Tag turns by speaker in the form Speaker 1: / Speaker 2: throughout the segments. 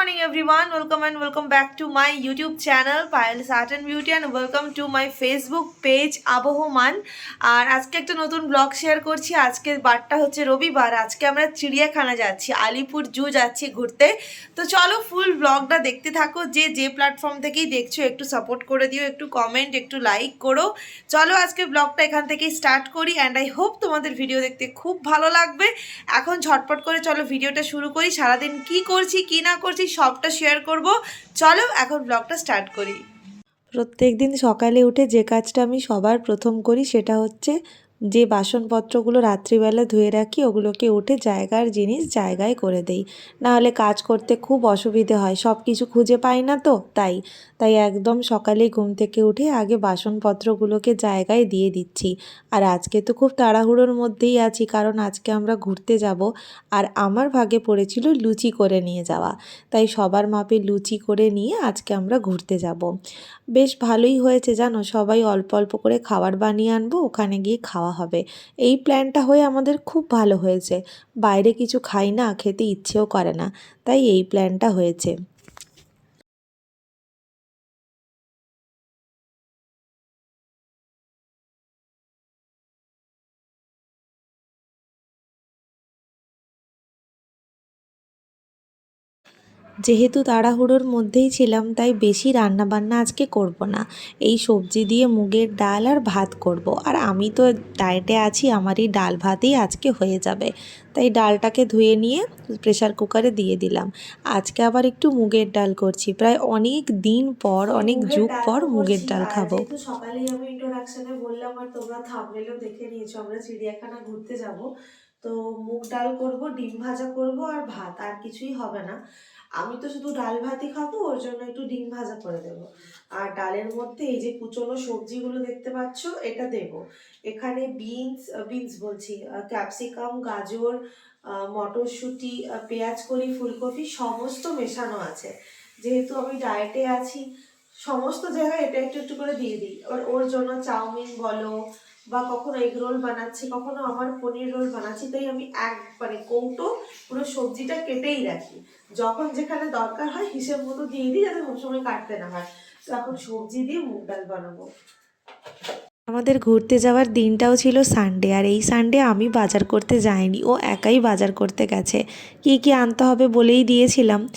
Speaker 1: morning, everyone. Welcome and welcome back to my youtube channel Payal's Art and Beauty, and welcome to my facebook page আবহমান আর আজকে একটা নতুন blog share করছি। আজকের বারটা হচ্ছে রবিবার। আজকে আমরা চিড়িয়াখানা যাচ্ছি, আলিপুর জু যাচ্ছি ঘুরতে। তো চলো ফুল ব্লগটা দেখতে থাকো। যে যে প্ল্যাটফর্ম থেকেই দেখছ, একটু সাপোর্ট করে দিও, একটু কমেন্ট একটু লাইক করো। চলো আজকে ব্লগটা এখান থেকেই স্টার্ট করি অ্যান্ড আই হোপ তোমাদের ভিডিও দেখতে খুব ভালো লাগবে। এখন ঝটপট করে চলো ভিডিওটা শুরু করি। সারাদিন কি করছি, কি না করছি সবটা শেয়ার করব। চলো এখন ব্লগটা স্টার্ট করি। প্রত্যেক দিন সকালে উঠে যে কাজটা আমি সবার প্রথম করি সেটা হচ্ছে যে বাসনপত্রগুলো রাত্রিবেলা ধুয়ে রাখি, ওগুলোকে উঠে জায়গার জিনিস জায়গায় করে দেই। নাহলে কাজ করতে খুব অসুবিধে হয় সব কিছু খুঁজে পাই না তো, তাই। তাই একদম সকালে ঘুম থেকে উঠে আগে বাসনপত্রগুলোকে জায়গায় দিয়ে দিচ্ছি। আর আজকে তো খুব তাড়াহুড়োর মধ্যেই আছি, কারণ আজকে আমরা ঘুরতে যাব আর আমার ভাগে পড়েছিল লুচি করে নিয়ে যাওয়া। তাই সবার মাপে লুচি করে নিয়ে আজকে আমরা ঘুরতে যাব। বেশ ভালোই হয়েছে জানো, সবাই অল্প অল্প করে খাবার বানিয়ে আনব, ওখানে গিয়ে খাওয়া হবে। এই প্ল্যানটা হয়ে আমাদের খুব ভালো হয়েছে। বাইরে কিছু খাই না, খেতে ইচ্ছেও করে না। তাই এই প্ল্যানটা হয়েছে। যেহেতু তাড়াহুড়োর মধ্যেই ছিলাম তাই বেশি রান্নাবান্না আজকে করব না। এই সবজি দিয়ে মুগের ডাল আর ভাত করব। আর আমি তো ডায়েটে আছি আমার এই ডাল ভাতেই আজকে হয়ে যাবে। তাই ডালটাকে ধুয়ে নিয়ে প্রেসার কুকারে দিয়ে দিলাম। আজকে আবার একটু মুগের ডাল করছি। প্রায় অনেক দিন পর অনেক যুগ পর মুগের ডাল খাব। সকালেই আমি ইন্ট্রোডাকশনে বললাম আর তোমরা থামনেলেও দেখে নিয়েছো। আমরা চিড়িয়াখানা ঘুরতে যাব। তো মুগ ডাল করব ডিম ভাজা করব আর ভাত। আর কিছুই হবে না। আমি তো শুধু ডাল ভাতই খাব, ওর জন্য একটু ডিম ভাজা করে দেবো। আর ডালের মধ্যে এই যে কুচনো সবজিগুলো দেখতে পাচ্ছ, এটা দেব। এখানে বিনস বিনস বলছি ক্যাপসিকাম, গাজর মটরশুঁটি পেঁয়াজ, কলি, ফুলকপি, সমস্ত মেশানো আছে। যেহেতু আমি ডায়েটে আছি, সমস্ত জায়গায় এটা একটু একটু করে দিয়ে দিই। এবার ওর জন্য চাউমিন বলো, বা কখনো এগ রোল বানাচ্ছি, কখনো আমার পনির রোল বানাচ্ছি, তাই আমি এক মানে কৌটো পুরো সবজিটা কেটেই রাখি। যখন যেখানে দরকার হয়, হিসেব মতো দিয়ে দিই যাতে সবসময় কাটতে না হয়। তো এখন সবজি দিয়ে মুগ ডাল বানাবো। আমাদের ঘুরতে যাওয়ার দিনটাও ছিল সানডে আর এই সানডে আমি বাজার করতে যাইনি। ও একাই বাজার করতে গেছে। কি কি আনতে হবে বলেই দিয়েছিলাম।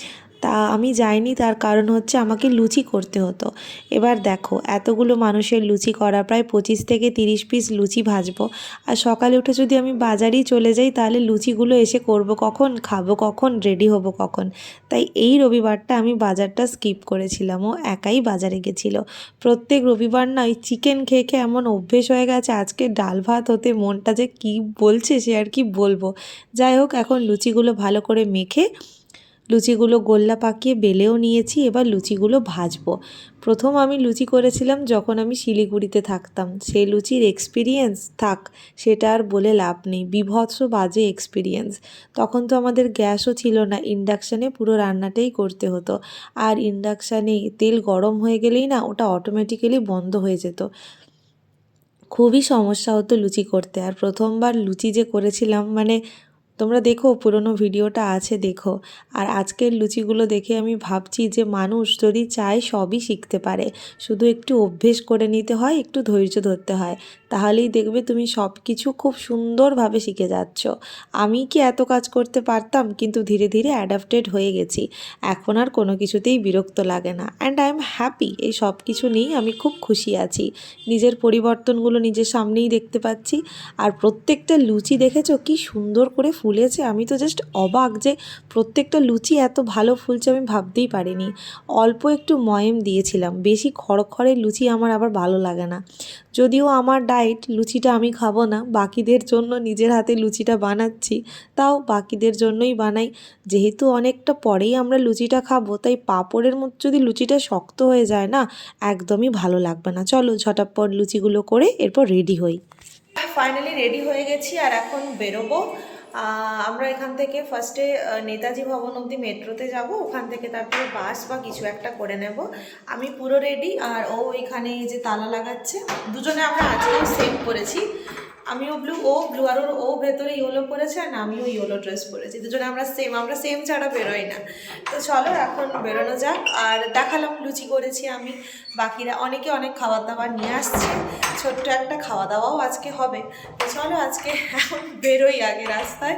Speaker 1: তা আমি যাইনি, তার কারণ হচ্ছে আমাকে লুচি করতে হতো। এবার দেখো, এতগুলো মানুষের লুচি করা, প্রায় পঁচিশ থেকে তিরিশ পিস লুচি ভাজবো। আর সকালে উঠে যদি আমি বাজারেই চলে যাই, তাহলে লুচিগুলো এসে করব কখন, খাব কখন রেডি হব কখন? তাই এই রবিবারটা আমি বাজারটা স্কিপ করেছিলাম। ও একাই বাজারে গেছিল। প্রত্যেক রবিবার না ওই চিকেন খেয়ে খেয়ে এমন অভ্যেস হয়ে গেছে, আজকে ডাল ভাত হতে মনটা যে কী বলছে সে আর কি বলব। যাই হোক, এখন লুচিগুলো ভালো করে মেখে লুচিগুলো গোল্লা পাকিয়ে বেলেও নিয়েছি, এবার লুচিগুলো ভাজবো। প্রথম আমি লুচি করেছিলাম যখন আমি শিলিগুড়িতে থাকতাম। সেই লুচির এক্সপিরিয়েন্স থাক, সেটা আর বলে লাভ নেই। বিভৎস বাজে এক্সপিরিয়েন্স তখন তো আমাদের গ্যাসও ছিল না ইন্ডাকশানে পুরো রান্নাটাই করতে হতো। আর ইন্ডাকশানে তেল গরম হয়ে গেলেই না ওটা অটোমেটিক্যালি বন্ধ হয়ে যেত। খুবই সমস্যা হতো লুচি করতে। আর প্রথমবার লুচি যে করেছিলাম মানে তোমরা দেখো পুরনো ভিডিওটা আছে, দেখো। আর আজকের লুচিগুলো দেখে আমি ভাবছি যে মানুষ যদি চায় সবই শিখতে পারে। শুধু একটু অভ্যেস করে নিতে হয়, একটু ধৈর্য ধরতে হয়। তাহলেই দেখবে তুমি সব কিছু খুব সুন্দরভাবে শিখে যাচ্ছ। আমি কি এত কাজ করতে পারতাম? কিন্তু ধীরে ধীরে অ্যাডাপ্টেড হয়ে গেছি। এখন আর কোনো কিছুতেই বিরক্ত লাগে না। অ্যান্ড আই এম হ্যাপি এই সব কিছু নিয়েই আমি খুব খুশি আছি। নিজের পরিবর্তনগুলো নিজের সামনেই দেখতে পাচ্ছি। আর প্রত্যেকটা লুচি দেখেছ? কি সুন্দর করে ফুলেছে। আমি তো জাস্ট অবাক যে প্রত্যেকটা লুচি এত ভালো ফুলছে আমি ভাবতেই পারিনি। অল্প একটু ময়েম দিয়েছিলাম। বেশি খড়খড়ের লুচি আমার আবার ভালো লাগে না। যদিও আমার ডায়েট লুচিটা আমি খাব না, বাকিদের জন্য নিজের হাতে লুচিটা বানাচ্ছি, তাও বাকিদের জন্যই বানাই। যেহেতু অনেকটা পরেই আমরা লুচিটা খাব, তাই পাঁপড়ের মতো যদি লুচিটা শক্ত হয়ে যায় না, একদমই ভালো লাগবে না। চলো ঝটাপট লুচিগুলো করে এরপর রেডি হই। ফাইনালি রেডি হয়ে গেছি আর এখন বেরোবো। আমরা এখান থেকে ফার্স্টে নেতাজি ভবন অবধি মেট্রোতে যাব, ওখান থেকে তারপরে বাস বা কিছু একটা করে নেব। আমি পুরো রেডি আর ও এখানে যে তালা লাগাচ্ছে। দুজনে আমরা আজকেও সেভ করেছি। আমিও ব্লু ও ব্লু আর ওর ও ভেতরে ইয়েলো পরেছে আর আমিও ইয়েলো ড্রেস পরেছি। দুজনে আমরা সেম আমরা সেম ছাড়া বেরোই না। তো চলো এখন বেরোনো যাক। আর দেখালাম লুচি করেছি আমি। বাকিরা অনেকে অনেক খাবার দাবার নিয়ে আসছে। ছোট্ট একটা খাওয়া দাওয়াও আজকে হবে। তো চলো আজকে এখন বেরোই আগে রাস্তায়।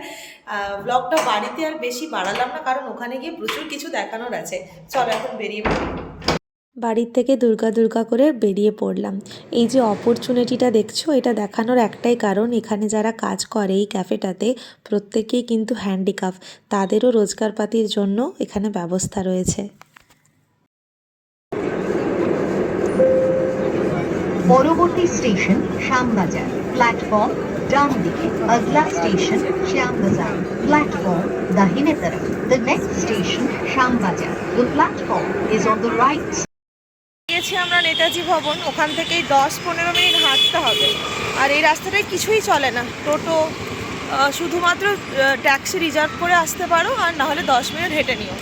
Speaker 1: ব্লগটা বাড়িতে আর বেশি বাড়ালাম না, কারণ ওখানে গিয়ে প্রচুর কিছু দেখানোর আছে। চলো এখন বেরিয়ে পড়ি। বাড়ির থেকে দুর্গা দুর্গা করে বেরিয়ে পড়লাম। এই যে অপরচুনিটিটা দেখছ, এটা দেখানোর একটাই কারণ, এখানে যারা কাজ করে এই ক্যাফেটাতে, প্রত্যেকেই কিন্তু হ্যান্ডিক্যাপ। তাদেরও রোজগারপাতির জন্য এখানে ব্যবস্থা রয়েছে।
Speaker 2: পরবর্তী স্টেশন শ্যামবাজার। প্ল্যাটফর্ম ডান দিকে আগলা স্টেশন শ্যামবাজার। প্ল্যাটফর্ম দাহিনে তরফ। The next station Shyambazar. The platform is on the right
Speaker 1: গিয়েছি আমরা নেতাজি ভবন, ওখান থেকেই দশ পনেরো মিনিট হাঁটতে হবে। আর এই রাস্তাটায় কিছুই চলে না। টোটো শুধুমাত্র ট্যাক্সি রিজার্ভ করে আসতে পারো আর না হলে দশ মিনিট হেঁটে নিও।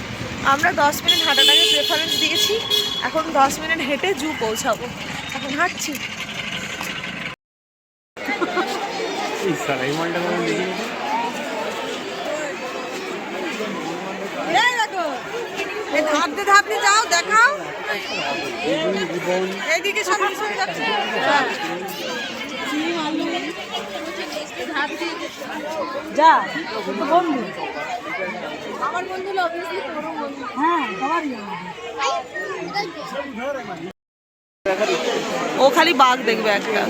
Speaker 1: আমরা দশ মিনিট হাঁটাটাকে প্রেফারেন্স দিয়েছি। এখন দশ মিনিট হেঁটে জু পৌঁছাবো। এখন হাঁটছি
Speaker 3: এই সারা এই মালটা কেমন দেখি না?
Speaker 1: ধাপতে ধাপতে যাও দেখাও। এইদিকে সব কিছু যাচ্ছে। যা বন্ধু। আমার বন্ধু হ্যাঁ সবারই ও খালি বাঘ দেখবে একটা।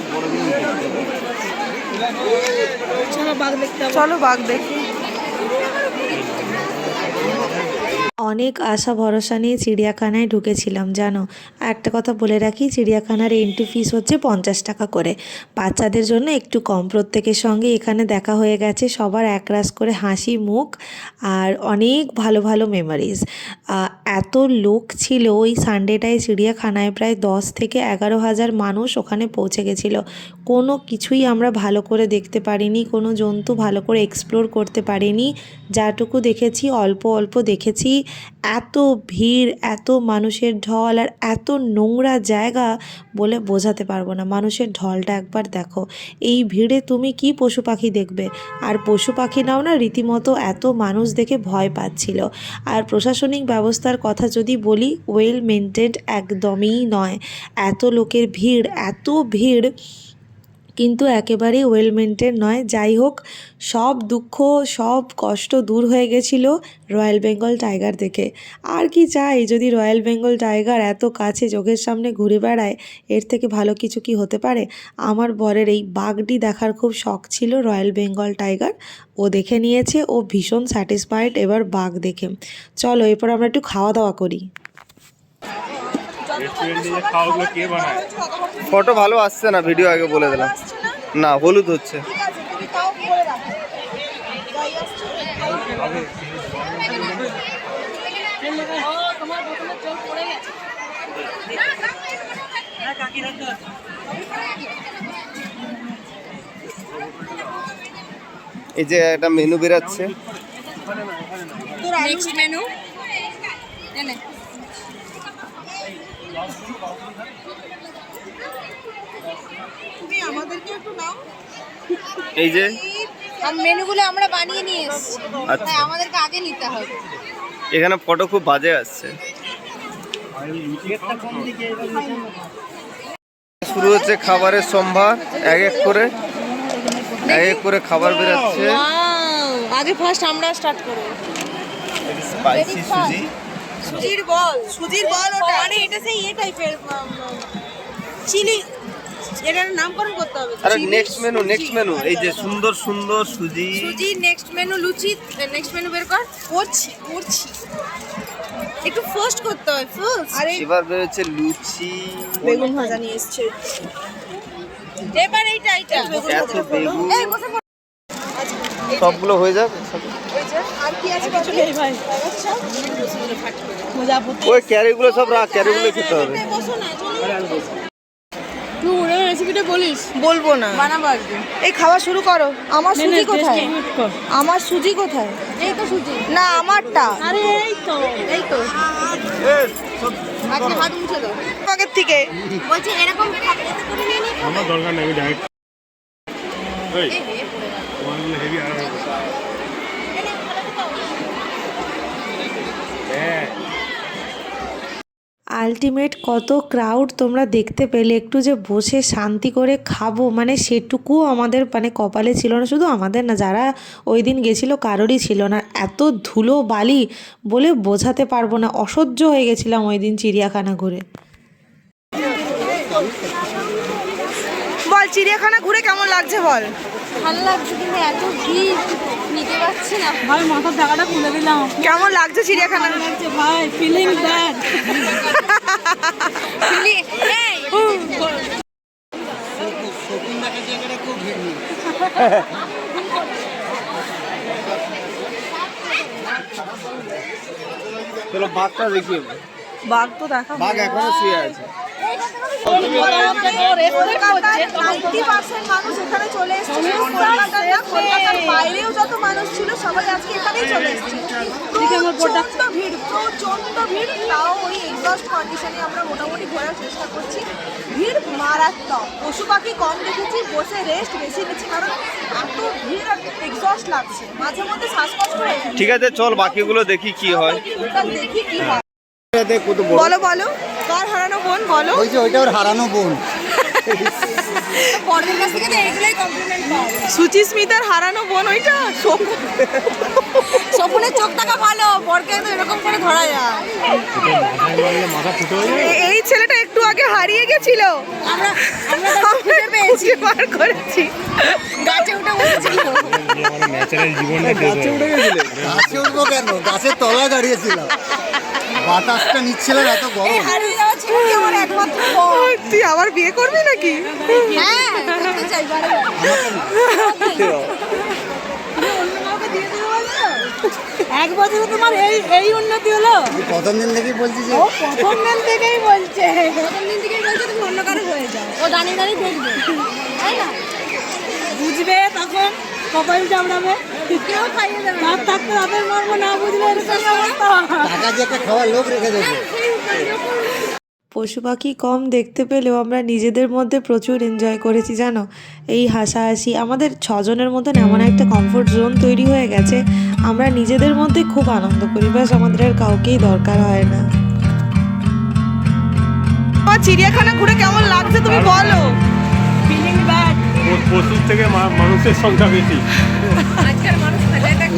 Speaker 1: চলো বাঘ দেখতে চলো বাঘ দেখি। অনেক আশা, ভরসা নিয়ে চিড়িয়াখানায় ঢুকেছিলাম, জানো? একটা কথা বলে রাখি, চিড়িয়াখানার এন্ট্রি ফিস হচ্ছে পঞ্চাশ টাকা করে। বাচ্চাদের জন্য একটু কম। প্রত্যেকের সঙ্গে এখানে দেখা হয়ে গেছে, সবার একরাশ করে হাসি, মুখ আর অনেক ভালো ভালো মেমোরিজ এত লোক ছিল, ওই সানডেটায় চিড়িয়াখানায় প্রায় দশ থেকে এগারো হাজার মানুষ ওখানে পৌঁছে গেছিল। কোনো কিছুই আমরা ভালো করে দেখতে পারিনি, কোনো জন্তু ভালো করে এক্সপ্লোর করতে পারিনি। যাটুকু দেখেছি, অল্প অল্প দেখেছি। এত ভিড়, এত মানুষের ঢল আর এত নোংরা জায়গা বলে বোঝাতে পারব না। মানুষের ঢলটা একবার দেখো। এই ভিড়ে তুমি কি পশু পাখি দেখবে? আর পশু পাখি নাও না, রীতিমতো এত মানুষ দেখে ভয় পাচ্ছিল। আর প্রশাসনিক ব্যবস্থার কথা যদি বলি ওয়েল মেনটেন্ড একদমই নয়। এত লোকের ভিড়, এত ভিড় কিন্তু একেবারেই ওয়েল মেনটেন নয়। যাই হোক সব দুঃখ, সব কষ্ট দূর হয়ে গেছিল রয়্যাল বেঙ্গল টাইগার দেখে। আর কি চাই, যদি রয়্যাল বেঙ্গল টাইগার এত কাছে চোখের সামনে ঘুরে বেড়ায়, এর থেকে ভালো কিছু কি হতে পারে? আমার বরের এই বাঘটি দেখার খুব শখ ছিল রয়্যাল বেঙ্গল টাইগার ও দেখে নিয়েছে, ও ভীষণ স্যাটিসফাইড এবার বাঘ দেখে। চলো, এরপর আমরা একটু খাওয়া দাওয়া করি
Speaker 3: রেস্টুরেন্টে যে খাওয়াগুলো কে বানায়
Speaker 4: ফটো ভালো আসছে না ভিডিও আগে বলে দিলাম। না হলুদ হচ্ছে। এই যে একটা মেনু বেরাচ্ছে।
Speaker 5: নেক্সট মেনু
Speaker 4: এই যে?
Speaker 5: মেনুগুলো আমরা বানিয়ে নিয়ে এসেছি।
Speaker 4: আচ্ছা।
Speaker 5: তাই আমাদেরকে আগে নিতে হবে।
Speaker 4: এখানে ফটো খুব বাজে আসছে। শুরু হচ্ছে খাবারের সম্ভার এক এক করে। এক এক করে খাবার বেরাচ্ছে।
Speaker 1: আগে ফার্স্ট আমরা স্টার্ট করব।
Speaker 4: স্পাইসি সুজি।
Speaker 1: সুজির বল। সুজির বল ওটা। মানে এটা সেই এ টাইপের চিলি। এটার নামকরণ করতে হবে।
Speaker 4: আরে নেক্সট মেনু নেক্সট মেনু এই যে সুন্দর সুন্দর সুজি।
Speaker 5: সুজি নেক্সট মেনু লুচি নেক্সট মেনু বের কর।
Speaker 1: করছি করছি।
Speaker 5: একটু ফার্স্ট করতে হয় ফার্স্ট
Speaker 1: আরে
Speaker 4: এবার বেরোচ্ছে লুচি।
Speaker 1: বেগুন ভাজা নিয়ে এসছে।
Speaker 5: এবার এইটা এইটা।
Speaker 4: এত বেগুন।
Speaker 5: এই বসে
Speaker 4: সবগুলো হয়ে যাবে?
Speaker 1: আর কি আছে কিছু নেই ভাই। আচ্ছা।
Speaker 4: ওই ক্যারিগুলো সব রাখ ক্যারিগুলো খেতে হবে।
Speaker 5: রেসিপিটা বলিস
Speaker 1: বলব না।
Speaker 5: বানাবো একদিন
Speaker 1: এই খাওয়া শুরু করো। আমার সুজি কোথায়? আমার সুজি কোথায়?
Speaker 5: এই তো সুজি।
Speaker 1: না আমারটা।
Speaker 5: আরে এই তো। এই তো। আজকে হাত মুছে দাও।
Speaker 1: আগের থেকে।
Speaker 5: বলছি এরকম খাবে এতে করে নিয়ে নিই
Speaker 3: আমার দরকার নেই ডাইরেক্ট ওই তোমারগুলো হেভি আর হ্যাঁ
Speaker 1: আলটিমেট কত ক্রাউড তোমরা দেখতে পেলে, একটু যে বসে শান্তি করে খাব মানে সেটুকুও আমাদের মানে কপালে ছিল না, শুধু আমাদের না, যারা ওই দিন গেছিল কারোরই ছিল না। এত ধুলো বালি বলে বোঝাতে পারব না, অসহ্য হয়ে গেছিলাম ওই দিন চিড়িয়াখানা ঘুরে।
Speaker 6: চিড়িয়াখানা ঘুরে কেমন লাগছে বল?
Speaker 5: ভালো লাগছে কিন্তু এত ভিড় নিতে পারছি না। ভাই মাথার জায়গাটা খুলে দিলাম।
Speaker 6: কেমন লাগছে চিড়িয়াখানা?
Speaker 5: লাগছে ভাই ফিলিং ব্যাড
Speaker 4: চলো বাঘটা দেখিয়ে
Speaker 6: বাঘ তো দেখা
Speaker 4: বাঘ এখনও শুয়ে আছে।
Speaker 6: মানুষ এখানে চলে এসেছে। কলকাতার বাইরেও যত মানুষ ছিল সবাই আজকে এখানেই চলে এসেছে। প্রচণ্ড ভিড় প্রচণ্ড ভিড় তাও ওই এক্সস্ট কন্ডিশনে আমরা মোটামুটি ঘোরার চেষ্টা করছি। ভিড় মারাত্মক। পশু পাখি কম দেখেছি বসে রেস্ট বেশি নিচ্ছি কারণ এত ভিড় আর এক্সস্ট লাগছে। মাঝে মধ্যে শ্বাসকষ্ট হয়ে
Speaker 4: ঠিক আছে চল বাকিগুলো দেখি কি হয়।
Speaker 6: দেখি কি হয়। বলো। বলো কার হারানো বোন বলো।
Speaker 7: ওই যে ওইটা ওর হারানো বোন।
Speaker 5: পরের কাছ থেকে তো এইগুলোই কমপ্লিমেন্ট পাওয়া যায়।
Speaker 6: সুচিস্মিতার হারানো বোন ওইটা?
Speaker 5: স্বপনের চোখ টাকা ভালো বরকে তো এরকম করে ধরা যায়।
Speaker 6: এই ছেলেটা একটু আগে হারিয়ে গেছিল।
Speaker 5: আমরা আমরা তাকে পেয়েছি।
Speaker 6: খুঁজে করেছি।
Speaker 5: গাছে উঠে বসেছিল
Speaker 3: আমার ন্যাচারাল জীবনটা গাছে উঠে
Speaker 7: গাছে উঠবো কেন? গাছের তলায় দাঁড়িয়েছিলাম। বাতাসটা নিচ্ছিলাম এত গরম।
Speaker 5: হারিয়ে যাওয়া আমার একমাত্র
Speaker 6: তুই আবার বিয়ে করবি নাকি?
Speaker 5: হ্যাঁ করতে চাই বারে। এক বছরে তোমার এই এই উন্নতি হলো?
Speaker 7: প্রথম দিন থেকেই বলছি যে
Speaker 5: ও প্রথম দিন থেকেই বলছে। প্রথম দিন থেকেই বলছে তুমি অন্য কারও হয়ে যাও। ও দাঁড়িয়ে দাঁড়িয়ে দেখবে। তাই না? বুঝবে তখন কপাল চামড়াবে? কেউ খাইয়ে দেবে রাত থাকতে রাতের মর্ম না বুঝলে এরকম অবস্থা
Speaker 7: টাকা যে খাওয়ার লোক রেখে দেবে
Speaker 1: পশু পাখি কম দেখতে পেলেও আমরা নিজেদের মধ্যে প্রচুর এনজয় করেছি জানো? এই হাসাহাসি আমাদের ছজনের মতন এমন একটা কমফোর্ট জোন তৈরি হয়ে গেছে আমরা নিজেদের মধ্যে খুব আনন্দ করি। ব্যাস আমাদের আর কাউকেই দরকার হয় না।
Speaker 6: চিড়িয়াখানা ঘুরে কেমন লাগছে তুমি বলো?
Speaker 5: ফিলিং ব্যাড
Speaker 3: পশুর থেকে মানুষের সংখ্যা বেশি।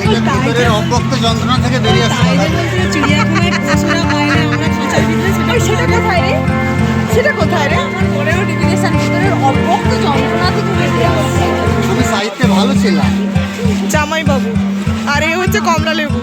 Speaker 7: অব্যক্ত যন্ত্রণা থেকে বেরিয়ে আসতে হবে
Speaker 5: চিড়িয়াখানায় পশুরা বাইরে আমরা খাঁচার ভিতরে
Speaker 6: সেটা কোথায় রে? সেটা কোথায় রে?
Speaker 5: আমার বড়েরও ডিভিনেশন ভিতরের অব্যক্ত যন্ত্রণা থেকে বেরিয়ে আসছে।
Speaker 7: আমি সাহিত্যে ভালো ছিলাম
Speaker 6: জামাই বাবু আর এ হচ্ছে কমলা লেবু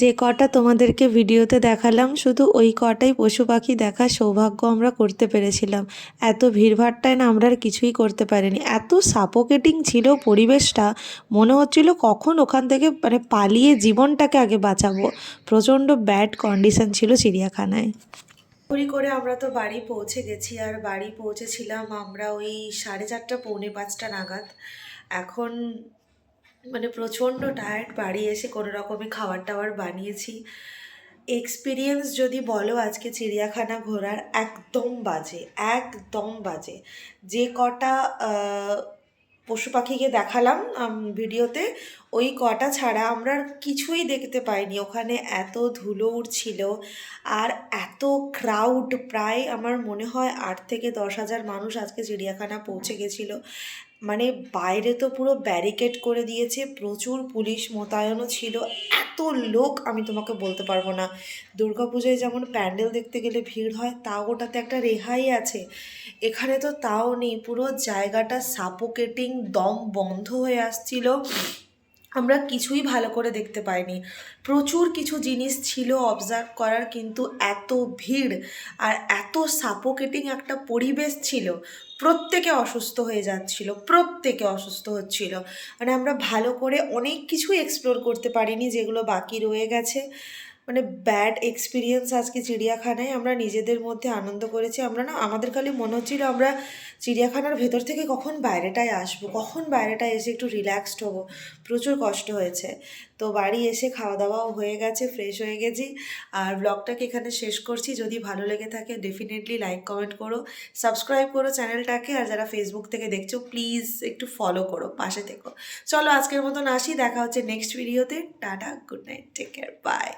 Speaker 1: যে কটা তোমাদেরকে ভিডিওতে দেখালাম, শুধু ওই কটাই পশু পাখি দেখার সৌভাগ্য আমরা করতে পেরেছিলাম। এত ভিড়ভাট্টায় না আমরা আর কিছুই করতে পারিনি। এত সাপোকেটিং ছিল পরিবেশটা, মনে হচ্ছিল কখন ওখান থেকে মানে পালিয়ে জীবনটাকে আগে বাঁচাবো। প্রচণ্ড ব্যাড কন্ডিশন ছিল চিড়িয়াখানায়। ঘুরি করে আমরা তো বাড়ি পৌঁছে গেছি, আর বাড়ি পৌঁছেছিলাম আমরা ওই সাড়ে চারটা, পৌনে পাঁচটা নাগাদ। এখন মানে প্রচণ্ড টায়ার্ড বাড়ি এসে কোনো রকমে খাবার টাবার বানিয়েছি। এক্সপিরিয়েন্স যদি বলো আজকে চিড়িয়াখানা ঘোরার, একদম বাজে একদম বাজে। যে কটা পশু পাখিকে দেখালাম ভিডিওতে, ওই কটা ছাড়া আমরা কিছুই দেখতে পাইনি। ওখানে এত ধুলো উঠছিল আর এত ক্রাউড প্রায় আমার মনে হয় আট থেকে দশ হাজার মানুষ আজকে চিড়িয়াখানা পৌঁছে গেছিল। মানে বাইরে তো পুরো ব্যারিকেড করে দিয়েছে, প্রচুর পুলিশ মোতায়েনও ছিল, এত লোক আমি তোমাকে বলতে পারব না। দুর্গাপুজোয় যেমন প্যান্ডেল দেখতে গেলে ভিড় হয়, তাও ওটাতে একটা রেহাই আছে। এখানে তো তাও নেই, পুরো জায়গাটা সাপোকেটিং দম বন্ধ হয়ে আসছিল। আমরা কিছুই ভালো করে দেখতে পাইনি। প্রচুর কিছু জিনিস ছিল অবজার্ভ করার কিন্তু এত ভিড় আর এত সাপোকেটিং একটা পরিবেশ ছিল। প্রত্যেকে অসুস্থ হয়ে যাচ্ছিল, প্রত্যেকে অসুস্থ হচ্ছিল। মানে আমরা ভালো করে অনেক কিছুই এক্সপ্লোর করতে পারিনি যেগুলো বাকি রয়ে গেছে। মানে ব্যাড এক্সপিরিয়েন্স আজকে চিড়িয়াখানায় আমরা নিজেদের মধ্যে আনন্দ করেছি। আমরা না, আমাদের খালি মনে হচ্ছিল আমরা চিড়িয়াখানার ভেতর থেকে কখন বাইরেটায় আসব, কখন বাইরেটায় এসে একটু রিল্যাক্সড হব। প্রচুর কষ্ট হয়েছে। তো বাড়ি এসে খাওয়া দাওয়াও হয়ে গেছে ফ্রেশ হয়ে গেছি। আর ব্লগটাকে এখানে শেষ করছি। যদি ভালো লেগে থাকে ডেফিনেটলি লাইক কমেন্ট করো সাবস্ক্রাইব করো চ্যানেলটাকে আর যারা ফেসবুক থেকে দেখছ প্লিজ একটু ফলো করো, পাশে থেকো। চলো আজকের মতন আসি, দেখা হচ্ছে নেক্সট ভিডিওতে tata good night take care bye